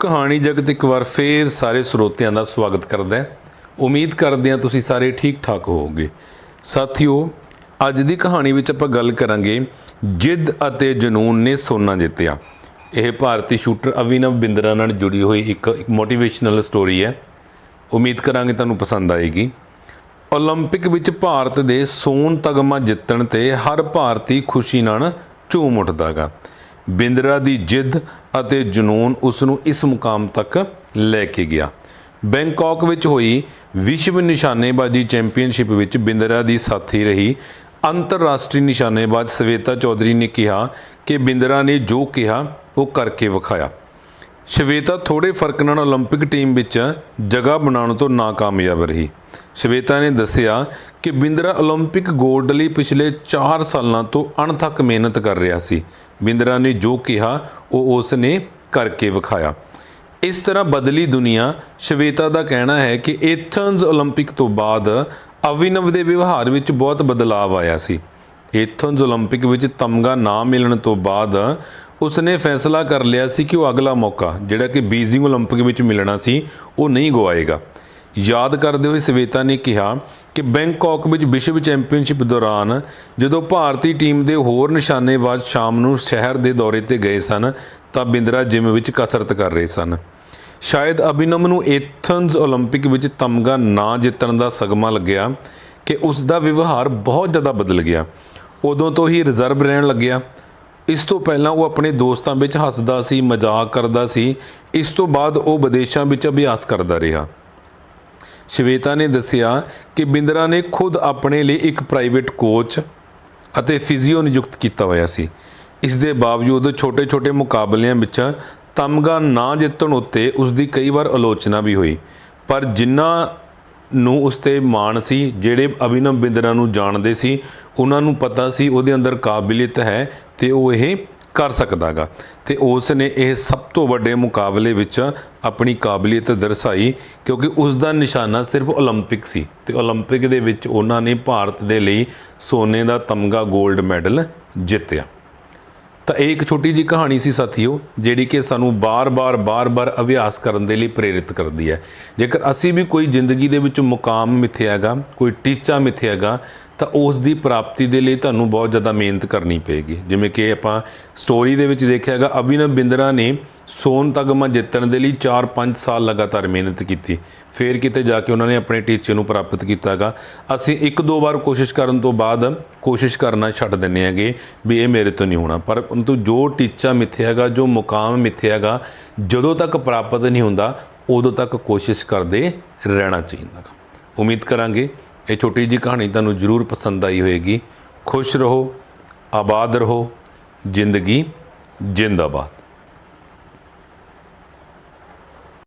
ਕਹਾਣੀ ਜਗਤ ਇੱਕ ਵਾਰ ਫੇਰ ਸਾਰੇ ਸਰੋਤਿਆਂ ਦਾ ਸਵਾਗਤ ਕਰਦਾ ਹੈ ਉਮੀਦ ਕਰਦੇ ਹਾਂ ਤੁਸੀਂ ਸਾਰੇ ਠੀਕ ਠਾਕ ਹੋਵੋਗੇ ਸਾਥੀਓ ਅੱਜ ਦੀ ਕਹਾਣੀ ਵਿੱਚ ਆਪਾਂ ਗੱਲ ਕਰਾਂਗੇ ਜਿੱਦ ਅਤੇ ਜਨੂਨ ਨੇ ਸੋਨਾ ਜਿੱਤਿਆ ਇਹ ਭਾਰਤੀ ਸ਼ੂਟਰ ਅਵਿਨਵ ਬਿੰਦਰਾ ਨਾਲ ਜੁੜੀ ਹੋਈ ਇੱਕ ਇੱਕ ਮੋਟੀਵੇਸ਼ਨਲ ਸਟੋਰੀ ਹੈ ਉਮੀਦ ਕਰਾਂਗੇ ਤੁਹਾਨੂੰ ਪਸੰਦ ਆਏਗੀ 올림픽 ਵਿੱਚ ਭਾਰਤ ਦੇ ਸੋਨ ਤਗਮਾ ਜਿੱਤਣ ਤੇ ਹਰ ਭਾਰਤੀ ਖੁਸ਼ੀ ਨਾਲ ਝੂਮ ਉੱਠਦਾਗਾ ਬਿੰਦਰਾ ਦੀ ਜਿੱਦ ਅਤੇ ਜਨੂਨ ਉਸ ਨੂੰ ਇਸ ਮੁਕਾਮ ਤੱਕ ਲੈ ਕੇ ਗਿਆ। ਬੈਂਕਾਕ ਵਿੱਚ ਹੋਈ ਵਿਸ਼ਵ ਨਿਸ਼ਾਨੇਬਾਜ਼ੀ ਚੈਂਪੀਅਨਸ਼ਿਪ ਵਿੱਚ ਬਿੰਦਰਾ ਦੀ ਸਾਥੀ ਰਹੀ। ਅੰਤਰਰਾਸ਼ਟਰੀ ਨਿਸ਼ਾਨੇਬਾਜ਼ ਸਵੇਤਾ ਚੌਧਰੀ ਨੇ ਕਿਹਾ ਕਿ ਬਿੰਦਰਾ ਨੇ ਜੋ ਕਿਹਾ, ਉਹ ਕਰਕੇ ਵਿਖਾਇਆ। ਸ਼ਵੇਤਾ ਥੋੜੇ ਫਰਕ ਨਾਲ 올림픽 ਟੀਮ ਵਿੱਚ ਜਗ੍ਹਾ ਬਣਾਉਣ ਤੋਂ ਨਾਕਾਮਯਾਬ ਰਹੀ ਸ਼ਵੇਤਾ ਨੇ ਦੱਸਿਆ ਕਿ ਬਿੰਦਰਾ 올림픽 ਗੋਲਡ ਲਈ ਪਿਛਲੇ 4 ਸਾਲਾਂ ਤੋਂ ਅਣਥੱਕ ਮਿਹਨਤ ਕਰ ਰਿਹਾ ਸੀ ਬਿੰਦਰਾ ਨੇ ਜੋ ਕਿਹਾ ਉਹ ਉਸ ਨੇ ਕਰਕੇ ਵਿਖਾਇਆ ਇਸ ਤਰ੍ਹਾਂ ਬਦਲੀ ਦੁਨੀਆ ਸ਼ਵੇਤਾ ਦਾ ਕਹਿਣਾ ਹੈ ਕਿ ਐਥਨਜ਼ 올림픽 ਤੋਂ ਬਾਅਦ ਅਵਿਨਵ ਦੇ ਵਿਵਹਾਰ ਵਿੱਚ ਬਹੁਤ ਬਦਲਾਅ ਆਇਆ ਸੀ ਐਥਨਜ਼ 올림픽 ਵਿੱਚ ਤਮਗਾ ਨਾ ਮਿਲਣ ਤੋਂ ਬਾਅਦ ਉਸਨੇ ਫੈਸਲਾ ਕਰ ਲਿਆ ਸੀ ਕਿ ਉਹ ਅਗਲਾ ਮੌਕਾ ਜਿਹੜਾ ਕਿ ਬੀਜ਼ਿੰਗ 올림픽 ਵਿੱਚ ਮਿਲਣਾ ਸੀ ਉਹ ਨਹੀਂ ਗਵਾਏਗਾ ਯਾਦ ਕਰਦੇ ਹੋਏ ਸਵੇਤਾ ਨੇ ਕਿਹਾ ਕਿ ਬੈਂਕਾਕ ਵਿੱਚ ਵਿਸ਼ਵ ਚੈਂਪੀਅਨਸ਼ਿਪ ਦੌਰਾਨ ਜਦੋਂ ਭਾਰਤੀ ਟੀਮ ਦੇ ਹੋਰ ਨਿਸ਼ਾਨੇਬਾਜ਼ ਸ਼ਾਮ ਨੂੰ ਸ਼ਹਿਰ ਦੇ ਦੌਰੇ ਤੇ ਗਏ ਸਨ ਤਾਂ ਬਿੰਦਰਾ ਜਿਮ ਵਿੱਚ ਕਸਰਤ ਕਰ ਰਹੇ ਸਨ ਸ਼ਾਇਦ ਅਭਿਨਮ ਨੂੰ ਐਥਨਜ਼ 올림픽 ਵਿੱਚ ਤਮਗਾ ਨਾ ਜਿੱਤਣ ਦਾ ਸਗਮਾ ਲੱਗਿਆ ਕਿ ਉਸ ਦਾ ਵਿਵਹਾਰ ਬਹੁਤ ਜ਼ਿਆਦਾ ਬਦਲ ਗਿਆ ਉਦੋਂ ਤੋਂ ਹੀ ਰਿਜ਼ਰਵ ਰਹਿਣ ਲੱਗਿਆ। ਇਸ ਤੋਂ ਪਹਿਲਾਂ ਉਹ ਆਪਣੇ ਦੋਸਤਾਂ ਵਿੱਚ ਹੱਸਦਾ ਸੀ, ਮਜ਼ਾਕ ਕਰਦਾ ਸੀ। ਇਸ ਤੋਂ ਬਾਅਦ ਉਹ ਵਿਦੇਸ਼ਾਂ ਵਿੱਚ ਅਭਿਆਸ ਕਰਦਾ ਰਿਹਾ। ਸ਼ਵੇਤਾ ਨੇ ਦੱਸਿਆ ਕਿ ਬਿੰਦਰਾ ਨੇ ਖੁਦ ਆਪਣੇ ਲਈ ਇੱਕ ਪ੍ਰਾਈਵੇਟ ਕੋਚ ਅਤੇ ਫਿਜ਼ੀਓ ਨਿਯੁਕਤ ਕੀਤਾ ਹੋਇਆ ਸੀ। ਇਸ ਦੇ ਬਾਵਜੂਦ ਛੋਟੇ-ਛੋਟੇ ਮੁਕਾਬਲਿਆਂ ਵਿੱਚ ਤਮਗਾ ਨਾ ਜਿੱਤਣ ਉੱਤੇ ਉਸ ਦੀ ਕਈ ਵਾਰ ਆਲੋਚਨਾ ਵੀ ਹੋਈ। ਪਰ ਜਿਨ੍ਹਾਂ ਨੂੰ ਉਸ ਤੇ ਮਾਣ ਸੀ, ਜਿਹੜੇ ਅਭਿਨਵ ਬਿੰਦਰਾ ਨੂੰ ਜਾਣਦੇ ਸੀ ਉਹਨਾਂ ਨੂੰ ਪਤਾ ਸੀ ਉਹਦੇ ਅੰਦਰ ਕਾਬਲੀਅਤ ਹੈ ਤੇ ਉਹ ਇਹ ਕਰ ਸਕਦਾਗਾ। ਤੇ ਉਸ ਨੇ ਇਹ ਸਭ ਤੋਂ ਵੱਡੇ ਮੁਕਾਬਲੇ ਵਿੱਚ ਆਪਣੀ ਕਾਬਲੀਅਤ ਦਰਸਾਈ, ਕਿਉਂਕਿ ਉਸ ਦਾ ਨਿਸ਼ਾਨਾ ਸਿਰਫ 올림픽 ਸੀ। ਤੇ 올림픽 ਦੇ ਵਿੱਚ ਉਹਨਾਂ ਨੇ ਭਾਰਤ ਦੇ ਲਈ ਸੋਨੇ ਦਾ ਤਮਗਾ 골ਡ ਮੈਡਲ ਜਿੱਤਿਆ। ਤਾਂ ਇਹ ਇੱਕ ਛੋਟੀ ਜੀ ਕਹਾਣੀ ਸੀ ਸਾਥੀਓ, ਜਿਹੜੀ ਕਿ ਸਾਨੂੰ ਬਾਰ-ਬਾਰ ਬਾਰ-ਬਾਰ ਅਭਿਆਸ ਕਰਨ ਦੇ ਲਈ ਪ੍ਰੇਰਿਤ ਕਰਦੀ ਹੈ। ਜੇਕਰ ਅਸੀਂ ਵੀ ਕੋਈ ਜ਼ਿੰਦਗੀ ਦੇ ਵਿੱਚ ਮੁਕਾਮ ਮਿੱਥਿਆਗਾ, ਕੋਈ ਟੀਚਾ ਮਿੱਥਿਆਗਾ ਤਾਂ ਉਸ ਦੀ ਪ੍ਰਾਪਤੀ ਦੇ ਲਈ ਤੁਹਾਨੂੰ ਬਹੁਤ ਜ਼ਿਆਦਾ ਮਿਹਨਤ ਕਰਨੀ ਪਏਗੀ। ਜਿਵੇਂ ਕਿ ਆਪਾਂ ਸਟੋਰੀ ਦੇ ਵਿੱਚ ਦੇਖਿਆਗਾ ਅਭਿਨਵ ਬਿੰਦਰਾ ਨੇ ਸੋਨ ਤਗਮਾ ਜਿੱਤਣ ਦੇ ਲਈ 4-5 ਸਾਲ ਲਗਾਤਾਰ ਮਿਹਨਤ ਕੀਤੀ। ਫਿਰ ਕਿਤੇ ਜਾ ਕੇ ਉਹਨਾਂ ਨੇ ਆਪਣੇ ਟੀਚੇ ਨੂੰ ਪ੍ਰਾਪਤ ਕੀਤਾਗਾ ਅਸੀਂ ਇੱਕ ਦੋ ਵਾਰ ਕੋਸ਼ਿਸ਼ ਕਰਨ ਤੋਂ ਬਾਅਦ ਕੋਸ਼ਿਸ਼ ਕਰਨਾ ਛੱਡ ਦਿੰਨੇ ਆਗੇ ਵੀ ਇਹ ਮੇਰੇ ਤੋਂ ਨਹੀਂ ਹੋਣਾ। ਪਰ ਪਰੰਤੂ ਜੋ ਟੀਚਾ ਮਿੱਥਿਆਗਾ ਜੋ ਮੁਕਾਮ ਮਿੱਥਿਆਗਾ ਜਦੋਂ ਤੱਕ ਪ੍ਰਾਪਤ ਨਹੀਂ ਹੁੰਦਾ, ਉਦੋਂ ਤੱਕ ਕੋਸ਼ਿਸ਼ ਕਰਦੇ ਰਹਿਣਾ ਚਾਹੀਦਾ ਉਮੀਦ ਕਰਾਂਗੇ ਇਹ ਛੋਟੀ ਜੀ ਕਹਾਣੀ ਤੁਹਾਨੂੰ ਜ਼ਰੂਰ ਪਸੰਦ ਆਈ ਹੋਵੇਗੀ ਖੁਸ਼ ਰਹੋ, ਆਬਾਦ ਰਹੋ, ਜ਼ਿੰਦਗੀ ਜਿੰਦਾਬਾਦ।